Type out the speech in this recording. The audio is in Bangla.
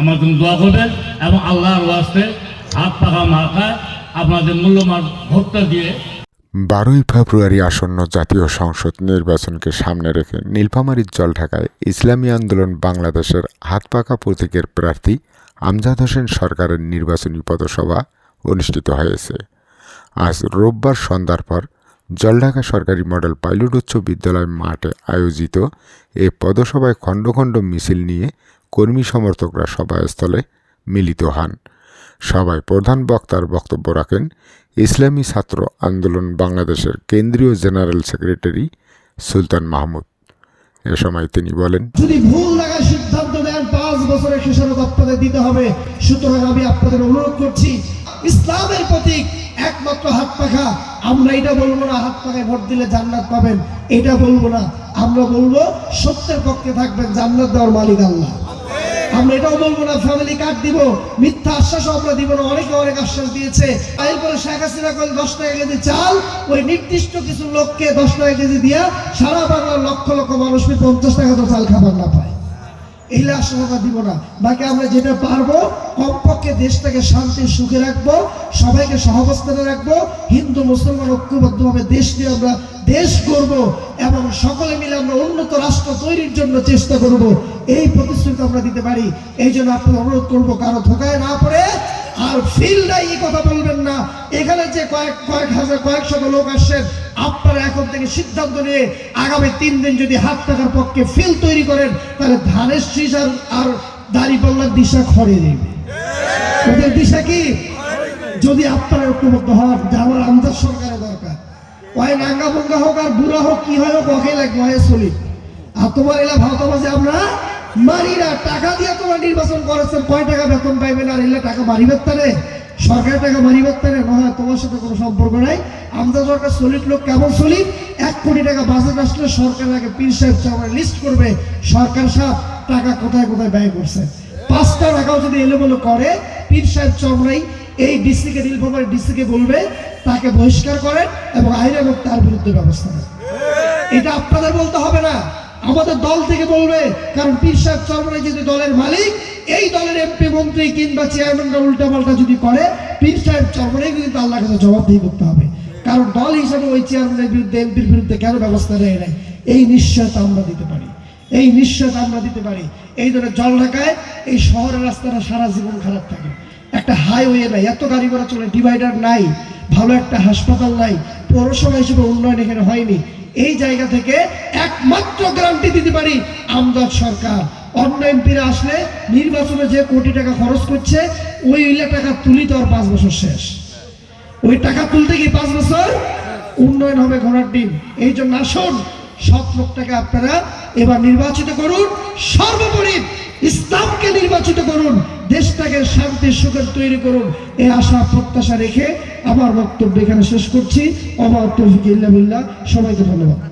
আমার জন্য দোয়া করবেন এবং আল্লাহর ওয়াস্তে হাত পাখা মাথায় আপনাদের মূল্যবান ভোটটা দিয়ে বারোই ফেব্রুয়ারি আসন্ন জাতীয় সংসদ নির্বাচনকে সামনে রেখে নীলফামারীর জলঢাকায় ইসলামী আন্দোলন বাংলাদেশের হাতপাকা প্রতীকের প্রার্থী আমজাদ হোসেন সরকারের নির্বাচনী পদসভা অনুষ্ঠিত হয়েছে। আজ রোববার সন্ধ্যার পর জলঢাকা সরকারি মডেল পাইলট উচ্চ বিদ্যালয় মাঠে আয়োজিত এ পদসভায় খণ্ড খণ্ড মিছিল নিয়ে কর্মী সমর্থকরা সভাস্থলে মিলিত হন। সভায় প্রধান বক্তার বক্তব্য রাখেন ইসলামী ছাত্র আন্দোলন বাংলাদেশের কেন্দ্রীয় জেনারেল সেক্রেটারি সুলতান মাহমুদ। এ সময় তিনি বলেন, যদি ভুল জায়গায় সিদ্ধান্ত দেন পাঁচ বছরের খেসারত আপনাদের দিতে হবে। সুতরাং আমি আপনাদের অনুরোধ করছি, ইসলামের প্রতীক একমাত্র হাত পাখা। আমরা এটা বলব না, হাত পাখায় ভোট দিলে জান্নাত পাবেন। এটা বলব না, আমরা বলব সত্যের পক্ষে থাকবেন জান্নাত দেওয়ার মালিক আল্লাহ। আমরা এটাও বলব না ফ্যামিলি কার্ড দিব। মিথ্যা আশ্বাসও আমরা দিব না, অনেকে অনেক আশ্বাস দিয়েছে। এরপরে শেখ হাসিনা কইল, দশ টাকা কেজি চাল, ওই নির্দিষ্ট কিছু লোককে দশ টাকা কেজি দিয়া সারা বাংলার লক্ষ লক্ষ মানুষ পঞ্চাশ টাকা তো চাল খাবার না পায়। এই আশঙ্কা দিব না। বাকি আমরা যেটা পারব, কমপক্ষে দেশটাকে শান্তি, সুখে রাখব, সবাইকে সহাবস্থানে রাখব, হিন্দু, মুসলমান ঐক্যবদ্ধভাবে দেশ নিয়ে আমরা দেশ করব এবং সকলে মিলে আমরা উন্নত রাষ্ট্র তৈরির জন্য চেষ্টা করব। এই প্রতিশ্রুতি আমরা দিতে পারি। এই জন্য আপনার অনুরোধ করব, কারও ধোকায় না পড়ে আর ফিল নাই, এই কথা বলবেন না। এখানে যে কয়েক কয়েক হাজার, কয়েক শত লোক আসছেন আপনারা এখন থেকে সিদ্ধান্ত নিয়ে আগামী তিন দিন যদি হাত টাকার পক্ষে ফিল তৈরি করেন, তাহলে ধানের শীষ আর আর দাড়িপাল্লার দিশা খড়ে দেবে ওদের দিশা কি? যদি আপনারা ঐক্যবদ্ধ হন যে আমার আমদার সরকারের দরকার। ওই নাঙ্গা ভঙ্গা হোক আর বুড়া হোক, কি হয় ওকে লাগবে হয় চলি। আর তোমার এলা ভাওতাবাজে আমরা মারি না, টাকা দিয়ে তোমার নির্বাচন করেছেন কয় টাকা বেতন পাইবেন আর এলে টাকা মারিবে তারে? সরকারের টাকা মারিবে তারে? নয় তোমার সাথে কোনো সম্পর্ক নাই। আমাদের সরকার সলিড লোক কেমন সলিড এক কোটি টাকা বাজেট আসলে সরকার আগে পীর সাহেব চাওয়ার লিস্ট করবে। সরকার সাহেব টাকা কোথায় কোথায় ব্যয় করছে? পাঁচটা টাকাও যদি এলোমেলো করে, পীর সাহেব চমড়াই এই ডিসিকে নীলফামারী ডিসিকে বলবে, তাকে বহিষ্কার করেন এবং আইন এবং তার বিরুদ্ধে ব্যবস্থা নেন। এটা আপনাদের বলতে হবে না। আমাদের দল থেকে বলবে, কারণ পীর সাহেব চরমরাই যদি দলের মালিক, এই দলের এমপি, মন্ত্রী কিংবা চেয়ারম্যানরা উল্টাপাল্টা যদি করে, পীর সাহেব চরমরাই কিন্তু আল্লাহর কাছে জবাবদিহি করতে হবে। কারণ দল হিসাবে ওই চেয়ারম্যানের বিরুদ্ধে, এমপির বিরুদ্ধে কেন ব্যবস্থা নেয় নাই? এই নিশ্চয়তা আমরা দিতে পারি। এই নিশ্চয়তা আমরা দিতে পারি। এই ধরনের জল ঢাকায় এই শহরের রাস্তাটা সারা জীবন খারাপ থাকে। একটা হাইওয়ে নাই এত গাড়ি ঘোড়া চলে ডিভাইডার নাই, ভালো একটা হাসপাতাল নাই, পৌরসভা হিসেবে উন্নয়ন এখানে হয়নি। এই জায়গা থেকে একমাত্র গ্যারান্টি দিতে পারি আমদাদ সরকার। অন্য এমপিরা আসলে নির্বাচনে যে কোটি টাকা খরচ করছে, ওই টাকা তুলি তো আর পাঁচ বছর শেষ। ওই টাকা তুলতে গিয়ে পাঁচ বছর? উন্নয়ন হবে ঘোড়ার ডিম। এই জন্য আসুন সব লোকটাকে আপনারা এবার নির্বাচিত করুন। সর্বোপরি ইসলামকে নির্বাচিত করুন, দেশটাকে শান্তি, সুখের তৈরি করুন। এ আশা, প্রত্যাশা রেখে আমার বক্তব্য এখানে শেষ করছি। আমার তৌফিক ইল্লাবিল্লাহ সবাইকে ধন্যবাদ।